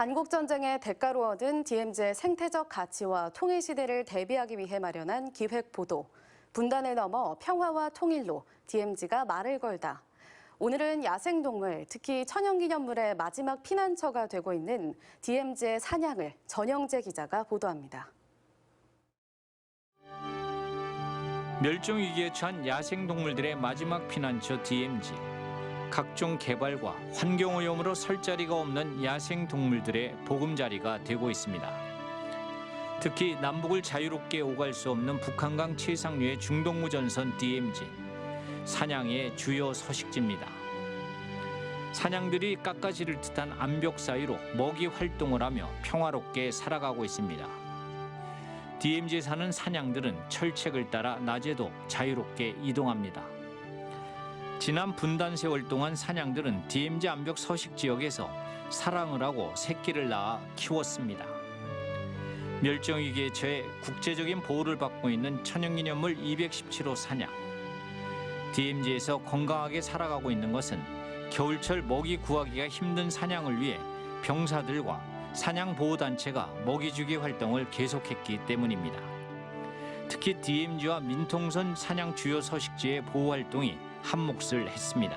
한국전쟁의 대가로 얻은 DMZ의 생태적 가치와 통일 시대를 대비하기 위해 마련한 기획보도. 분단을 넘어 평화와 통일로 DMZ가 말을 걸다. 오늘은 야생동물, 특히 천연기념물의 마지막 피난처가 되고 있는 DMZ의 사냥을 전영재 기자가 보도합니다. 멸종 위기에 처한 야생 동물들의 마지막 피난처 DMZ. 각종 개발과 환경 오염으로 설 자리가 없는 야생 동물들의 보금자리가 되고 있습니다. 특히 남북을 자유롭게 오갈 수 없는 북한강 최상류의 중동부 전선 DMZ. 사냥의 주요 서식지입니다. 사냥들이 깎아지를 듯한 암벽 사이로 먹이 활동을 하며 평화롭게 살아가고 있습니다. DMZ에 사는 사냥들은 철책을 따라 낮에도 자유롭게 이동합니다. 지난 분단 세월 동안 사냥들은 DMZ 암벽 서식 지역에서 사랑을 하고 새끼를 낳아 키웠습니다. 멸종 위기에 처해 국제적인 보호를 받고 있는 천연기념물 217호 사냥. DMZ에서 건강하게 살아가고 있는 것은 겨울철 먹이 구하기가 힘든 사냥을 위해 병사들과 사냥 보호 단체가 먹이 주기 활동을 계속했기 때문입니다. 특히 DMZ와 민통선 사냥 주요 서식지의 보호 활동이 한몫을 했습니다.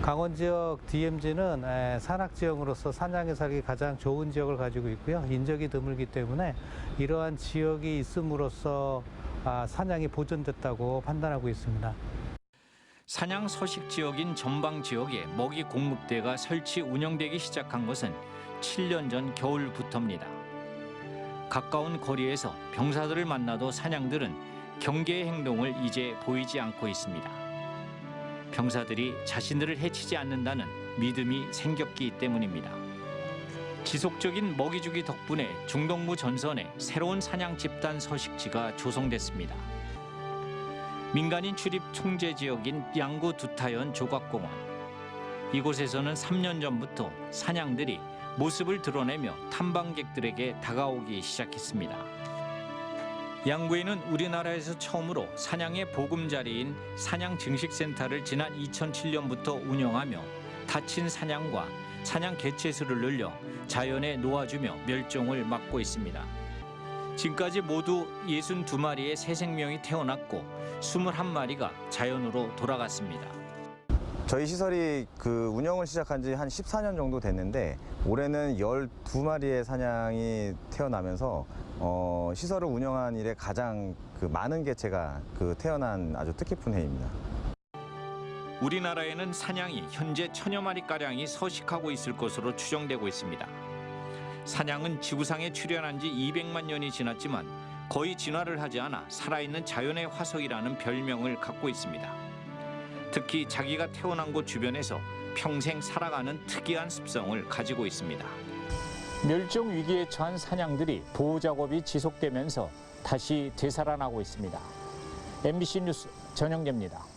강원 지역 DMZ는 산악 지역으로서 사냥에 살기 가장 좋은 지역을 가지고 있고요. 인적이 드물기 때문에 이러한 지역이 있음으로써 아, 사냥이 보존됐다고 판단하고 있습니다. 사냥 서식 지역인 전방 지역에 먹이 공급대가 설치 운영되기 시작한 것은 7년 전 겨울부터입니다. 가까운 거리에서 병사들을 만나도 사냥들은 경계의 행동을 이제 보이지 않고 있습니다. 병사들이 자신들을 해치지 않는다는 믿음이 생겼기 때문입니다. 지속적인 먹이 주기 덕분에 중동부 전선에 새로운 사냥 집단 서식지가 조성됐습니다. 민간인 출입 통제 지역인 양구 두타연 조각공원. 이곳에서는 3년 전부터 사냥들이 모습을 드러내며 탐방객들에게 다가오기 시작했습니다. 양구에는 우리나라에서 처음으로 사냥의 보금자리인 사냥 증식센터를 지난 2007년부터 운영하며 다친 사냥과 사냥 개체수를 늘려 자연에 놓아주며 멸종을 막고 있습니다. 지금까지 모두 62마리의 새 생명이 태어났고 21마리가 자연으로 돌아갔습니다. 저희 시설이 그 운영을 시작한 지 한 14년 정도 됐는데 올해는 12마리의 사냥이 태어나면서 어, 시설을 운영한 일에 가장 그 많은 개체가 그 태어난 아주 뜻깊은 해입니다. 우리나라에는 사냥이 현재 천여 마리가량이 서식하고 있을 것으로 추정되고 있습니다. 사냥은 지구상에 출현한 지 200만 년이 지났지만 거의 진화를 하지 않아 살아있는 자연의 화석이라는 별명을 갖고 있습니다. 특히 자기가 태어난 곳 주변에서 평생 살아가는 특이한 습성을 가지고 있습니다. 멸종 위기에 처한 사냥들이 보호 작업이 지속되면서 다시 되살아나고 있습니다. MBC 뉴스 전영재입니다.